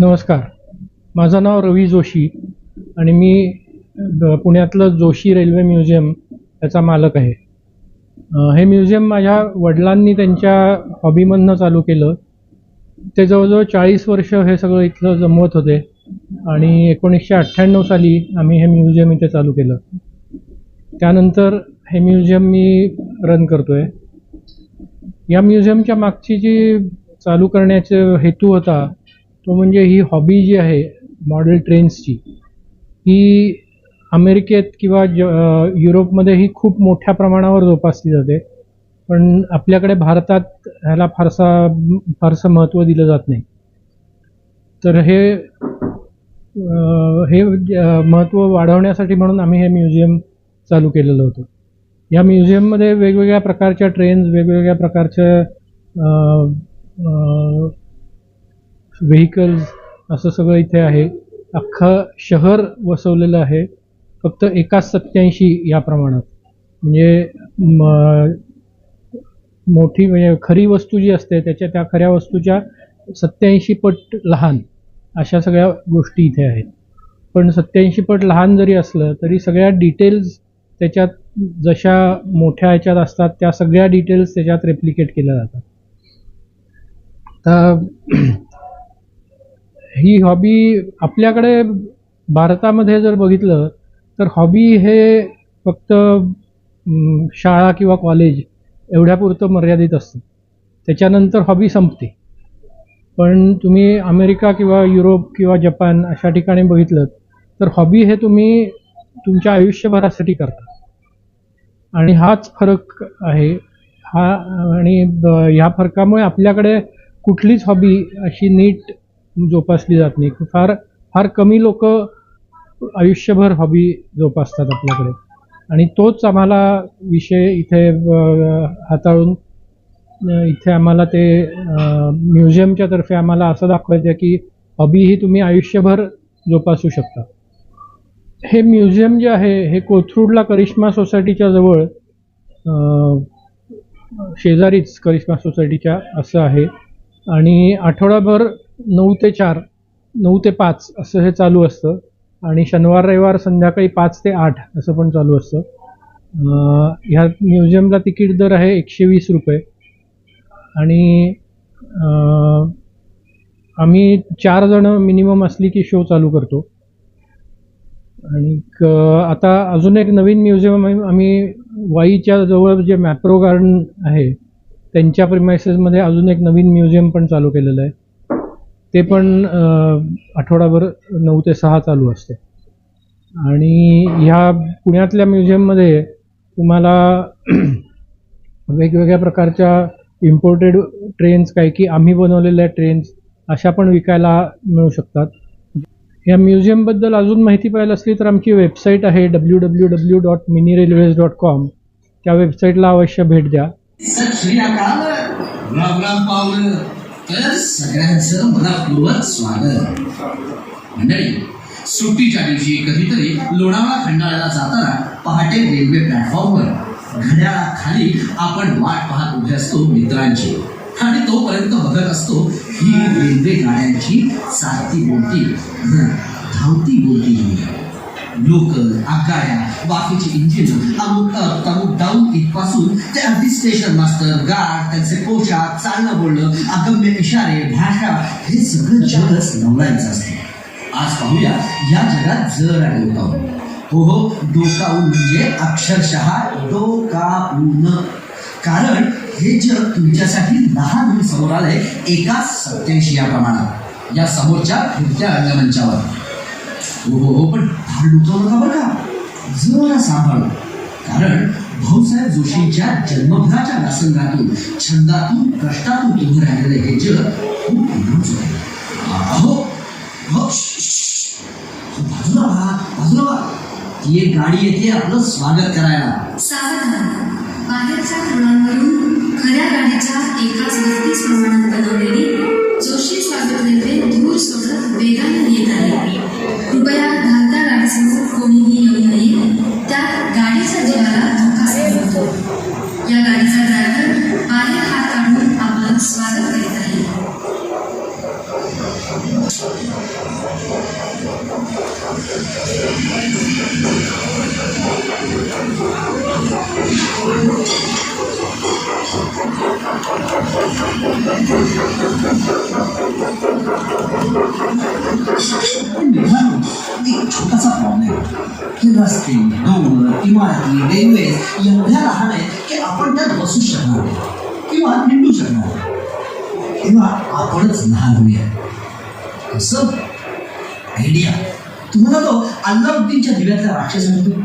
नमस्कार. माझं नाव रवी जोशी आणि मी पुण्यातलं जोशी रेल्वे म्युझियम याचा मालक आहे. हे म्युझियम माझ्या वडिलांनी त्यांच्या हॉबीमधनं चालू केलं. ते जवळजवळ चाळीस वर्ष हे सगळं इथलं जमवत होते आणि एकोणीसशे अठ्ठ्याण्णव साली आम्ही हे म्युझियम इथे चालू केलं. त्यानंतर हे म्युझियम मी रन करतो आहे या म्युझियमच्या मागची जी चालू करण्याचा हेतू होता तो म्हणजे ही हॉबी जी आहे मॉडेल ट्रेन्सची ही अमेरिकेत किंवा ज युरोपमध्ये ही खूप मोठ्या प्रमाणावर जोपासली जाते. पण आपल्याकडे भारतात ह्याला फारसा फारसं महत्त्व दिलं जात नाही. तर हे हे महत्त्व वाढवण्यासाठी म्हणून आम्ही हे म्युझियम चालू केलेलं होतं. या म्युझियममध्ये वेगवेगळ्या प्रकारच्या ट्रेन्स वेगवेगळ्या प्रकारच्या व्हेकल्स असं सगळं इथे आहे. अख्खं शहर वसवलेलं आहे. फक्त एकाच सत्याऐंशी या प्रमाणात. म्हणजे मोठी म्हणजे खरी वस्तू जी असते त्याच्या त्या खऱ्या वस्तूच्या सत्याऐंशी पट लहान अशा सगळ्या गोष्टी इथे आहेत. पण सत्याऐंशी पट लहान जरी असलं तरी सगळ्या डिटेल्स त्याच्यात जशा मोठ्या ह्याच्यात असतात त्या सगळ्या डिटेल्स त्याच्यात रेप्लिकेट केल्या जातात. तर ही हॉबी आपल्याकडे भारतामध्ये जर बघितलं तर हॉबी हे फक्त शाळा किंवा कॉलेज एवढ्यापुरतं मर्यादित असतं. त्याच्यानंतर हॉबी संपते. पण तुम्ही अमेरिका किंवा युरोप किंवा जपान अशा ठिकाणी बघितलं तर हॉबी हे तुम्ही तुमच्या आयुष्यभरासाठी करता. आणि हाच फरक आहे. हा आणि ब- ह्या फरकामुळे आपल्याकडे कुठलीच हॉबी अशी नीट जोपासली जात नाही. फार फार कमी लोक आयुष्यभर हॉबी जोपासतात आपल्याकडे. आणि तोच आम्हाला विषय इथे हाताळून इथे आम्हाला ते म्युझियमच्या तर्फे आम्हाला असं दाखवायचं की हॉबी ही तुम्ही आयुष्यभर जोपासू शकता. हे म्युझियम जे आहे हे कोथरूडला करिश्मा सोसायटीच्या जवळ शेजारीच करिश्मा सोसायटीच्या असं आहे. आणि आठवडाभर नऊ ते चार नऊ ते पाच असं हे चालू असतं. आणि शनिवार रविवार संध्याकाळी पाच ते आठ असं पण चालू असतं. ह्या म्युझियमला तिकीट दर आहे एकशे वीस रुपये. आणि आम्ही चार जण मिनिमम असली की शो चालू करतो. आणि आता अजून एक नवीन म्युझियम आम्ही वाईच्या जवळ जे मॅप्रो गार्डन आहे त्यांच्या प्रिमायसेसमध्ये अजून एक नवीन म्युझियम पण चालू केलेलं आहे. ते पण आठवडाभर नऊ ते सहा चालू असते. आणि ह्या पुण्यातल्या म्युझियममध्ये तुम्हाला वेगवेगळ्या प्रकारच्या इम्पोर्टेड ट्रेन्स काही की आम्ही बनवलेल्या ट्रेन्स अशा पण विकायला मिळू शकतात. या म्युझियमबद्दल अजून माहिती पाहिजे असली तर आमची वेबसाईट आहे W W W dot mini railways dot com त्या वेबसाईटला अवश्य भेट द्या. तर सगळ्यांचं मनापूर्वक स्वागत. मंडळी सुट्टीच्या दिवशी कधीतरी लोणावळा खंडाळ्याला जाताना पहाटे रेल्वे प्लॅटफॉर्मवर घड्याळाखाली आपण वाट पाहत उभे असतो मित्रांची. आणि तोपर्यंत बघत असतो ही रेल्वे गाड्यांची चालती बोलती. धावती बोलती लोक आगाड्या बाकीचे इंजिन अमुक अप अमुक डाऊन इथपासून ते अगदी स्टेशन मास्टर गार्ड त्यांचे पोशाख चालणं बोलणं अगम्य इशारे भाषा हे सगळं जगच नवलायचं असतं आज पाहूया या जगात जर आणि डोकावून हो हो डोकावून म्हणजे अक्षरशः डोकावून कारण हे जग तुमच्यासाठी लहान होऊन समोर आलंय एकाच सत्याऐंशी या प्रमाणात या समोरच्या फिरत्या रंगमंचावर हो हो हो पण फार लुटवू नका बरं का. जरा सांभाळ. कारण भाऊसाहेब जोशींच्या जन्मभराच्या व्यासंगातून छंदातून कष्टातून उभं राहिलेलं हे जग खूप नाजूक अहो बाजूला व्हा बाजूला व्हा ती एक गाडी येते आपलं स्वागत करायला. सावधान. बाहेरच्या रुळांवरून खऱ्या किंवा आपणच लहान होऊया असं आयडिया तुम्हाला तो अल्लाउद्दीनच्या दिव्यातला राक्षस म्हणतो?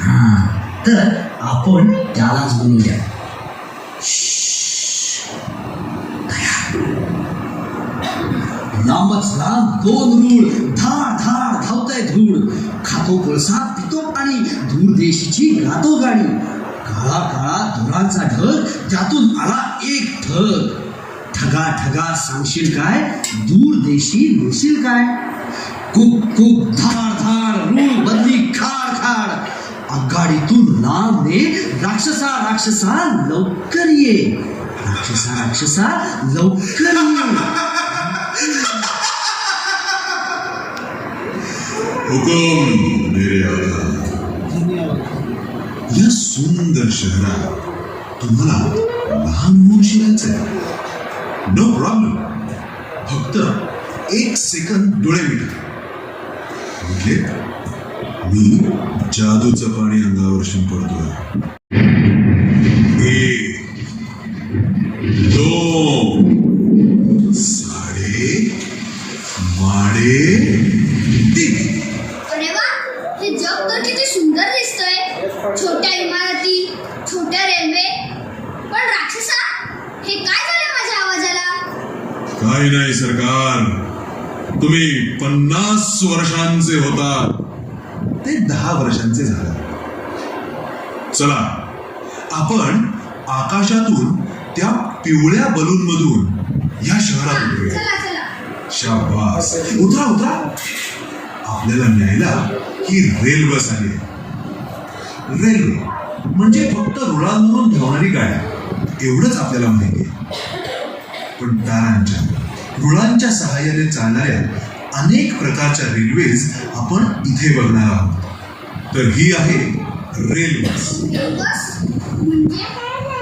हां. तर आपण त्यालाच बोलूया. लांबच लांब दोन रूळ धाड धाड धावताय धूळ. खातो कोळसा पितो पाणी दूरदेशीची गातो गाणी. काळा काळा धुरांचा ढग त्यातून आला एक ठग ठगा ठगा सांगशील काय? दूरदेशी नेशील काय? कुक कुक धाड धाड रूळ बदली खाड खाड आघाडीतून लांब ने राक्षसा राक्षसा, लवकर ये. राक्षसा राक्षसा, लवकर ये. हुकुम मेरे या सुंदर शहरात तुम्हाला लहान होऊन शिरायचंय नो प्रॉब्लेम फक्त एक सेकंद डोळे मिटा म्हटले मी जादूचं पाणी अंगावर शिंपडतोय. तुम्ही पन्नास वर्षांचे होता. ते दहा वर्षांचे झाले. चला. आपण आकाशातून त्या पिवळ्या बलून मधून या शहरात उतरूया. चला चला. शाबास. उतरा उतरा. आपल्याला न्यायला ही रेल बस आली आहे. रेल्वे म्हणजे फक्त रुळांवरून धावणारी गाडी. एवढंच आपल्याला माहिती आहे. पण तारांच्या रुळांच्या सहाय्याने चालणाऱ्या अनेक प्रकारच्या रेल्वेज आपण इथे बघणार आहोत. तर ही आहे रेल बस म्हणजे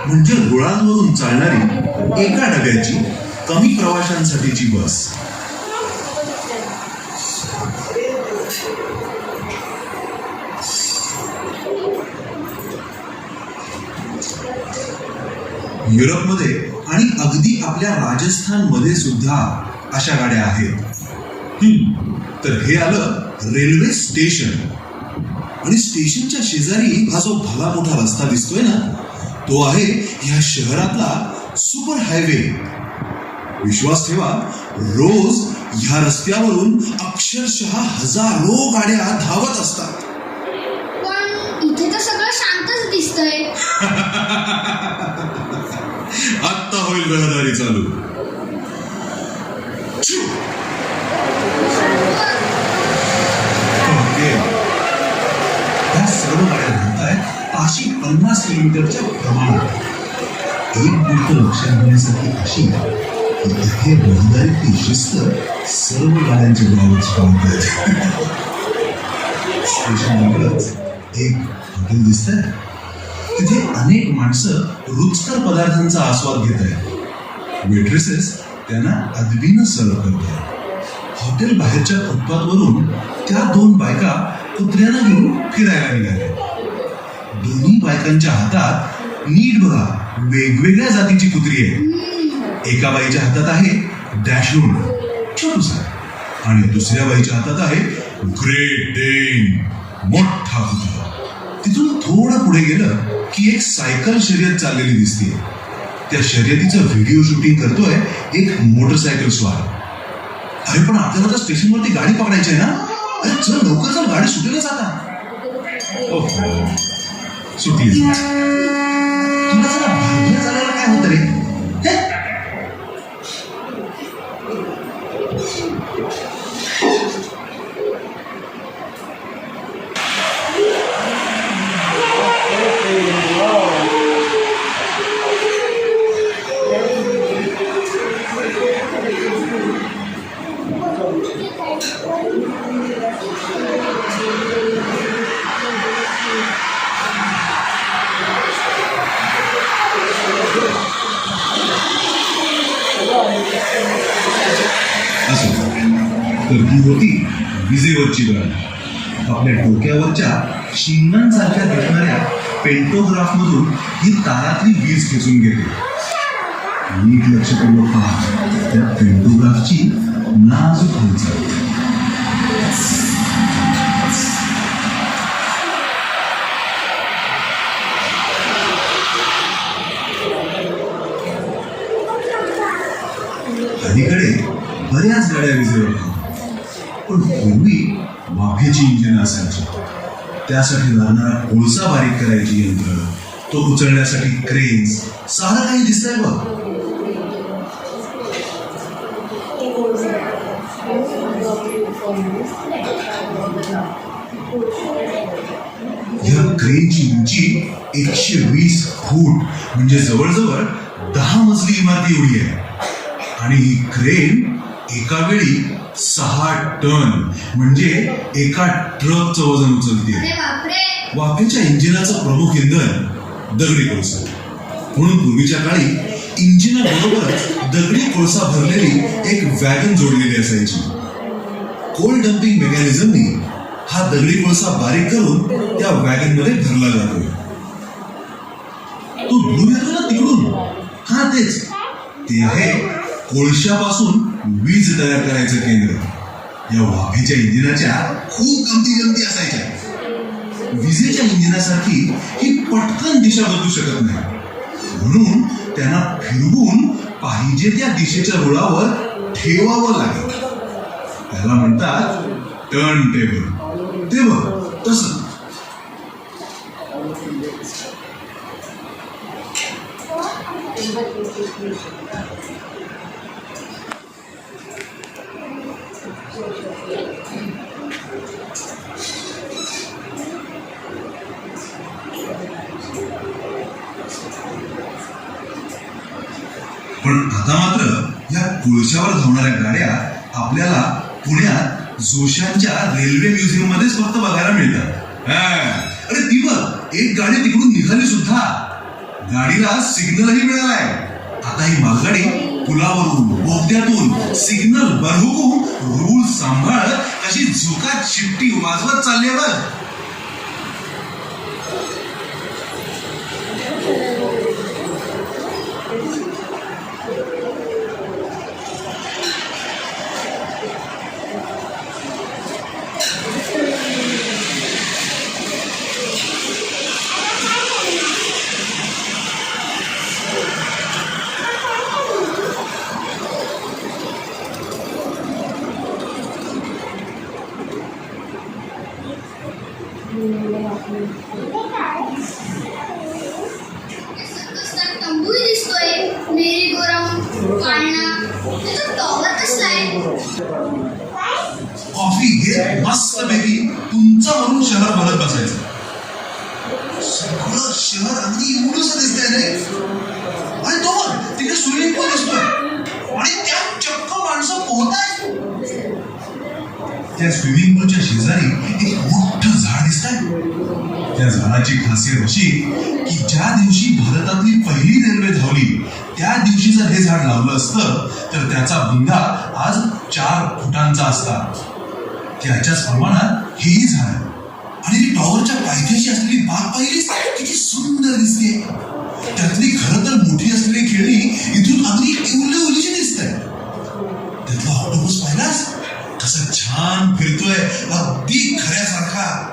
म्हणजे रुळांवरून चालणारी एका डब्याची कमी प्रवाशांसाठीची बस. युरोपमध्ये आणि अगदी आपल्या राजस्थानमध्ये सुद्धा अशा गाड्या आहेत. तर हे आलं रेल्वे स्टेशन. आणि स्टेशनच्या शेजारी हा जो भला मोठा रस्ता दिसतोय ना तो आहे या शहरातला सुपर हायवे. विश्वास ठेवा रोज ह्या रस्त्यावरून अक्षरशः हजारो गाड्या धावत असतात. इथे तर सगळं शांतच दिसतंय. आत्ता होईल रहदारी चालू. सर्व गाड्या धावतायत पाचशे पन्नास किलोमीटरच्या प्रमाणात. एक गोष्ट लक्षात घेण्यासाठी अशी की इथे रहदारीची शिस्त सर्व गाड्यांच्या गुणावरच ड्रायव्हर्स पाळतायत स्टेशनवरच एक हॉटेल दिसतंय. तिथे अनेक माणसं रुचकर पदार्थांचा आस्वाद घेत आहेत. वेट्रेसेस त्यांना अदबीनं सर्व करत आहेत हॉटेल बाहेरच्या फुटपाथवरून त्या दोन बायका कुत्र्यांना घेऊन फिरायला निघाल्या. दोन्ही बायकांच्या हातात नीट बघा वेगवेगळ्या जातीची कुत्री आहे. एका बाईच्या हातात आहे डॅशून छोटूसा. आणि दुसऱ्या बाईच्या हातात आहे ग्रेट डेन मोठा कुत्रा. तिथून थोडं पुढे गेलं की एक सायकल शर्यत चाललेली दिसते त्या शर्यतीचं व्हिडिओ शूटिंग करतोय एक मोटरसायकल स्वार अरे पण आपल्याला तर स्टेशनवरती गाडी पकडायची आहे ना? अरे चल लवकर चल गाडी सुटेलच आता. ओहो. सुटली तुला जरा भांडण चालायला काय होतं रे? तर होती. विजेवरची गळ आपल्या डोक्यावरच्या शिंगांसारख्या दिसणाऱ्या पेंटोग्राफमधून ही तारातली वीज खेचून घेते नीट लक्षपूर्वक पहा त्या पेंटोग्राफची नाजूक हालचाल. अलीकडे बऱ्याच गाड्या विजेवर पण पूर्वी वाफेची इंजिन असायची. त्यासाठी लागणारा कोळसा बारीक करायची यंत्र तो उचलण्यासाठी क्रेन्स सारं काही दिसतंय बघ. या क्रेनची उंची एकशे वीस फूट म्हणजे जवळजवळ दहा मजली इमारती एवढी आहे. आणि ही क्रेन एका वेळी सहा टन. म्हणजे एका ट्रकचं वजन उचलते वाफेच्या इंजिनाचं प्रमुख इंधन दगडी कोळसा. म्हणून पूर्वीच्या काळी इंजिनाबरोबरच दगडी कोळसा भरलेली एक वॅगन जोडलेली असायची. कोल डम्पिंग मेकॅनिझमनी हा दगडी कोळसा बारीक करून त्या वॅगनमध्ये भरला जातो. तो धूर येतो ना तिकडून हा तेच? ते आहे कोळशापासून वीज तयार करायचं केंद्र. या वाफेच्या इंजिनाच्या खूप गमती गमती असायच्या. विजेच्या इंजिनासारखी ही पटकन दिशा बदलू शकत नाही. म्हणून त्यांना फिरवून पाहिजे त्या दिशेच्या रुळावर ठेवावं लागेल. त्याला म्हणतात टर्न टेबल ते बघ तसं पण आता मात्र या कोळशावर धावणाऱ्या गाड्या आपल्याला पुण्यात जोशांच्या रेल्वे म्युझियम मध्येच फक्त बघायला मिळतात. अरे ती बघ एक गाडी तिकडून निघाली सुद्धा. गाडीला सिग्नलही मिळालाय. आता ही मालगाडी पुलावरून बोगद्यातून सिग्नल बरहुकून रूल सांभाळ कशी झोकात शिट्टी वाजवत चालली आहे बघ. तंबूही दिसतोय मेरी गोराऊंड पाळणा त्याचा टॉवर कसला कॉफी घेत मस्त पैकी तुमचं म्हणून शहर भरत बसायचं. सगळं शहर अगदी एवढंच दिसतंय रे. आणि तो तिथे स्विमिंग पूल दिसतोय. आणि त्यात चक्क माणसं पोहताय त्या स्विमिंग पूलच्या शेजारी एक मोठं झाड दिसतंय. त्या झाडाची खासियत अशी की ज्या दिवशी भारतातली पहिली रेल्वे धावली त्या दिवशी जर हे झाड लावलं असतं तर त्याचा बुंदा आज चार फुटांचा असता. त्याच्याच प्रमाणात हेही झाड आणि ती टॉवरच्या पायथ्याशी असलेली बाग पहिलीच किती सुंदर दिसते. त्यातली खरं तर मोठी असलेली खेळणी इथून अगदी इवली ओलीची दिसत. आहे त्यातला ऑटोबस पाहिलास? असं छान फिरतोय. अगदी खऱ्यासारखा.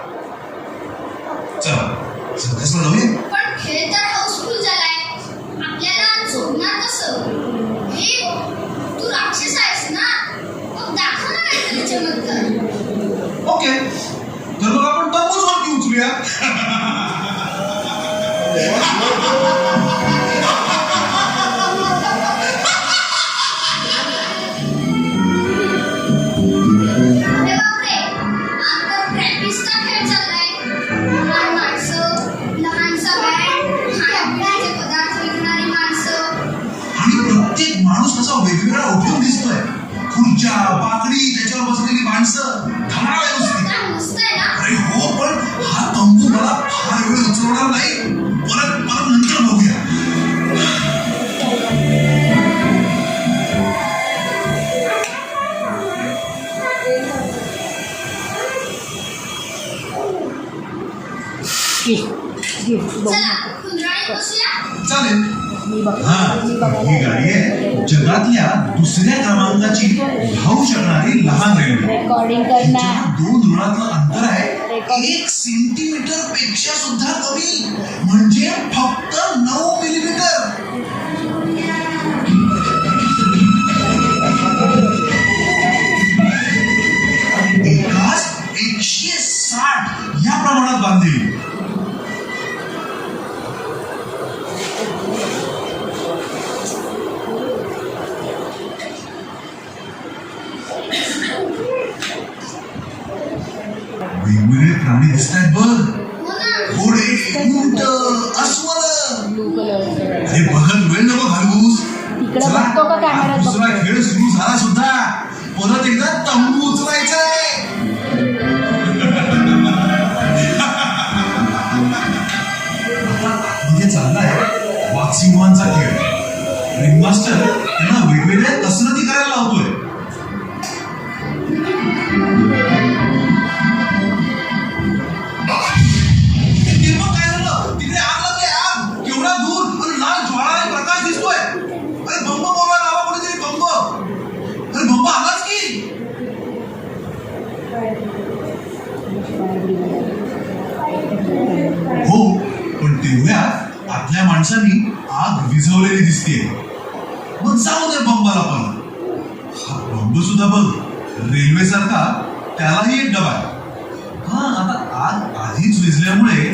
चल. सर्कसला जाऊया दुसऱ्या क्रमांकाची धावू शकणारी लहान रेल्वे दोन रुळातलं अंतर आहे. एक सेंटीमीटरपेक्षा सुद्धा कमी. म्हणजे म्हणजे चाललाय वाक्सिंहांचा खेळ रिंग मास्टर त्यांना वेगवेगळ्या कसरती करायला लावतोय. माणसांनी आग विझवलेली दिसतेय. मग जाऊ दे बंबाला पण. हा बंब सुद्धा बघ रेल्वे सारखा त्यालाही एक डबा आहे. हा आता आग आधीच विझल्यामुळे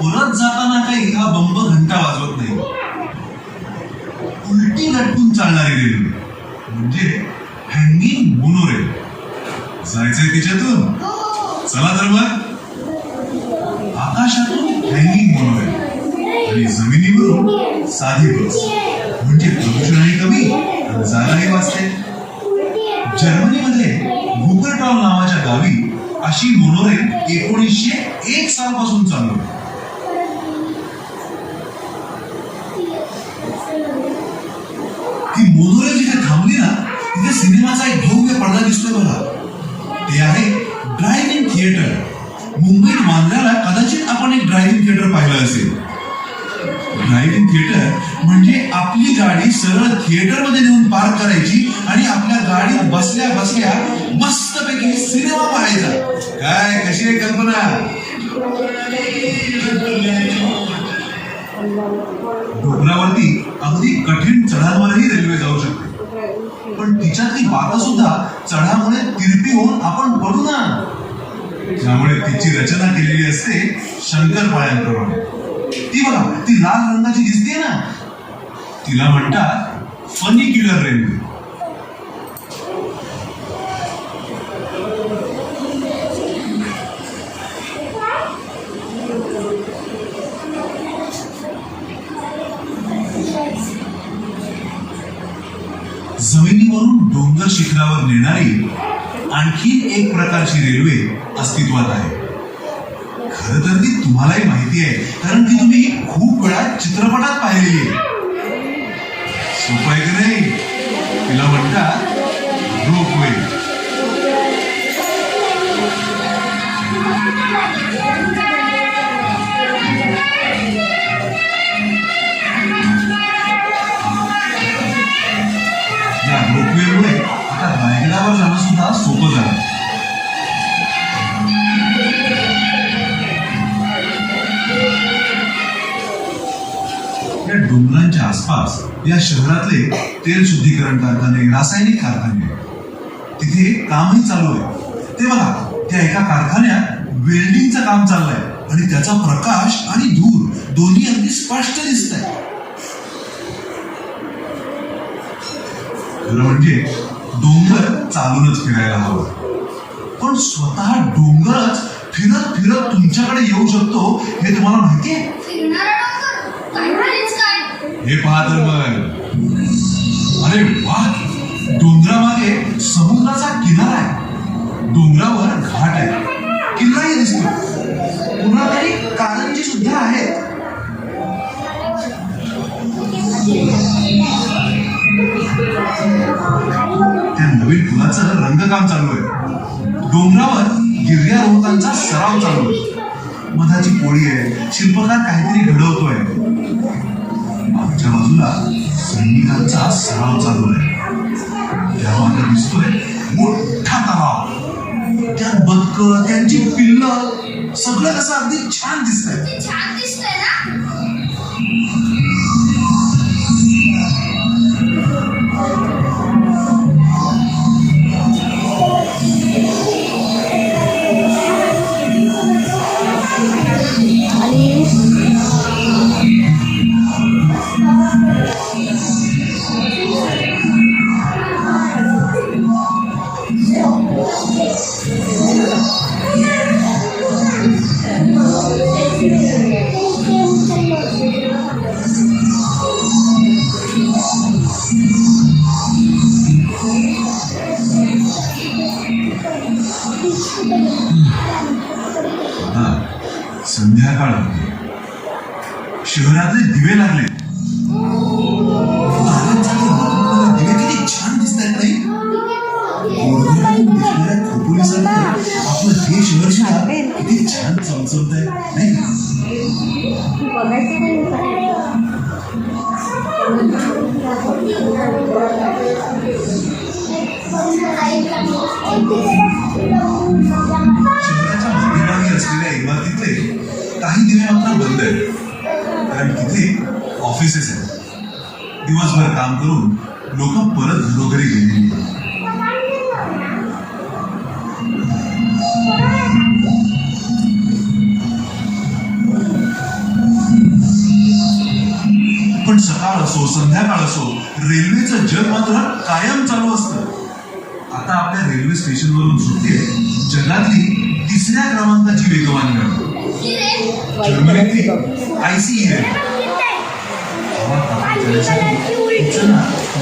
परत जाताना काही हा बंब घंटा वाजवत नाही. उलटी लटकून चालणारी रेल्वे. म्हणजे हँगिंग मोनोरेल जायचंय तिच्यातून. हो. चला तर मग. आकाशातून हँगिंग मोनोरेल आणि जमिनीवरून साधी बस. म्हणजे प्रदूषणही कमी आणि जागाही वाचते. जर्मनीमध्ये वुकरटॉल नावाच्या गावी अशी मोनोरेल एकोणीसशे एक सालपासून चालू आहे गाडी थिएटरमध्ये नेऊन पार्क करायची आणि आपल्या गाडीत बसल्या बसल्या मस्तपैकी सिनेमा पाहायचा. काय कशी आहे कल्पना? डोंगरावरती अगदी कठीण चढांवरही रेल्वे जाऊ शकते. पण तिच्यातली बाता सुद्धा चढामुळे तिरपी होऊन आपण पडू ना. त्यामुळे तिची रचना केलेली असते शंकर पाळ्यांप्रमाणे. ती बघा ती लाल रंगाची दिसते ना. तिला म्हणतात फनी किलर रेल्वे जमिनीवरून डोंगर शिखरावर नेणारी आणखी एक प्रकारची रेल्वे अस्तित्वात आहे. खर तर ती तुम्हालाही माहिती आहे कारण ती तुम्ही खूप वेळा चित्रपटात पाहिलेली आहे. सोपं आहे की नाही? तिला म्हणतात रोपवे या रोपवेमुळे आता रायगडावर जाणं सुद्धा सोपं झालं. या डोंगरांच्या आसपास या शहरातले तेल शुद्धीकरण कारखाने रासायनिक कारखाने तिथे कामही चालू आहे. ते बघा त्या एका कारखान्यात वेल्डिंगचं काम चाललंय आणि त्याचा प्रकाश आणि धूर दोन्ही अगदी स्पष्ट दिसत आहे खरं म्हणजे डोंगर चालूनच फिरायला हवं. पण स्वतः डोंगरच फिरत फिरत तुमच्याकडे येऊ शकतो हे तुम्हाला माहिती? आहे हे पाहत मग. अरे वा डोंगरामागे समुद्राचा किनारा आहे. डोंगरावर घाट आहे. किल्लाही दिसतो पुन्हा काही कारंजी सुद्धा आहेत. त्या नवीन पुलाचं रंगकाम चालू आहे. डोंगरावर गिर्यारोहकांचा सराव चालू आहे. मधाची पोळी आहे. शिल्पकार काहीतरी घडवतोय. त्या बाजूला सैनिकांचा सराव चालू आहे त्या मागे दिसतोय मोठा तलाव त्यात बदक त्यांची पिल्ल सगळं कसं अगदी छान दिसत आहे काही दिवे मात्र बंद आहे. कारण तिथे ऑफिसेस आहेत. दिवसभर काम करून लोक परत घरोघरी गेलेली पण सकाळ असो संध्याकाळ असो रेल्वेचं जग मात्र कायम चालू असतं. आता आपल्या रेल्वे स्टेशनवरून सुटते. जगातली तिसऱ्या क्रमांकाची वेगवान गाडी की रे आहे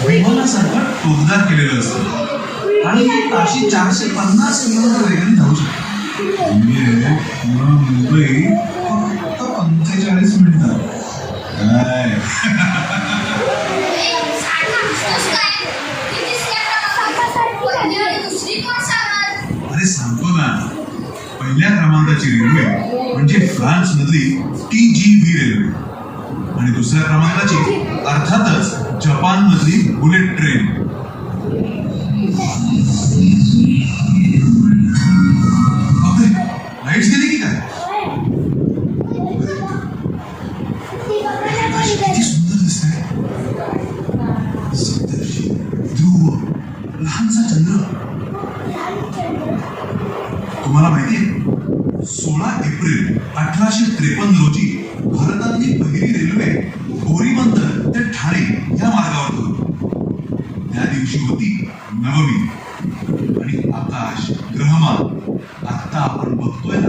विमानासारखं टोकदार केलेलं असतं आणि अशी ताशी चारशे पन्नास किलोमीटर वेगाने धावू शकतो पुन्हा मुंबई फक्त पंचेचाळीस मिनिटात पहिल्या क्रमांकाची रेल्वे म्हणजे फ्रान्स मधली टी जी व्ही रेल्वे. आणि दुसऱ्या क्रमांकाची अर्थातच जपान मधली बुलेट ट्रेन. ठाणे या मार्गावर होतो त्या दिवशी होती नवमी. आणि आकाश ग्रहमा आता आपण बघतोय ना